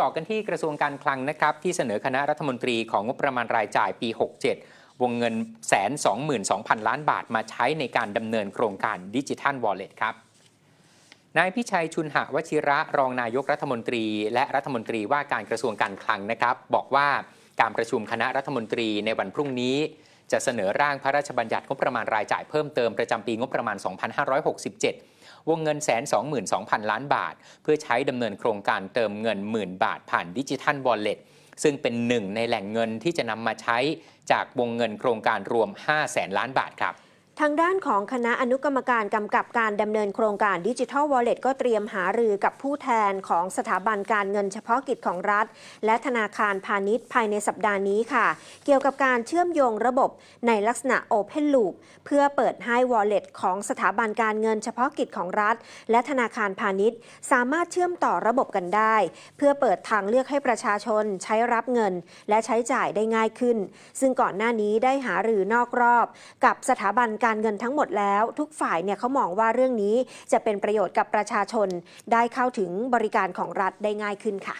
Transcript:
ต่อกันที่กระทรวงการคลังนะครับที่เสนอคณะรัฐมนตรีของงบประมาณรายจ่ายปี 67 วงเงินแสน22,000ล้านบาทมาใช้ในการดำเนินโครงการดิจิทัลวอลเล็ตครับนายพิชัยชุนหะวชิระรองนายกรัฐมนตรี และรัฐมนตรีว่าการกระทรวงการคลังนะครับ บอกว่าการประชุมคณะรัฐมนตรีในวันพรุ่งนี้ จะเสนอร่างพระราชบัญญัติงบประมาณรายจ่ายเพิ่มเติมประจำปีงบประมาณ 2567 วงเงินแสน22,000ล้านบาท เพื่อใช้ดำเนินโครงการเติมเงินหมื่นบาทผ่านดิจิทัลวอลเล็ตซึ่งเป็นหนึ่งในแหล่งเงินที่จะนำมาใช้จากวงเงินโครงการรวม5แสนล้านบาทครับ ทางด้านของคณะอนุกรรมการกำกับการดำเนินโครงการดิจิทัลวอลเล็ตก็เตรียมหารือกับผู้แทนของสถาบันการเงินเฉพาะกิจของรัฐ และธนาคารพาณิชย์ภายในสัปดาห์นี้ค่ะ เกี่ยวกับการเชื่อมโยงระบบในลักษณะ Open Loop เพื่อเปิดให้ Wallet ของสถาบันการเงินเฉพาะกิจของรัฐ และธนาคารพาณิชย์ สามารถเชื่อมต่อระบบกันได้ เพื่อเปิดทางเลือกให้ประชาชนใช้รับเงิน และใช้จ่ายได้ง่ายขึ้น ซึ่งก่อนหน้านี้ได้หารือนอกรอบ กับสถาบันการเงินทั้งหมดแล้ว ทุกฝ่ายเนี่ยเขามองว่าเรื่องนี้จะเป็นประโยชน์กับประชาชนได้เข้าถึงบริการของรัฐได้ง่ายขึ้นค่ะ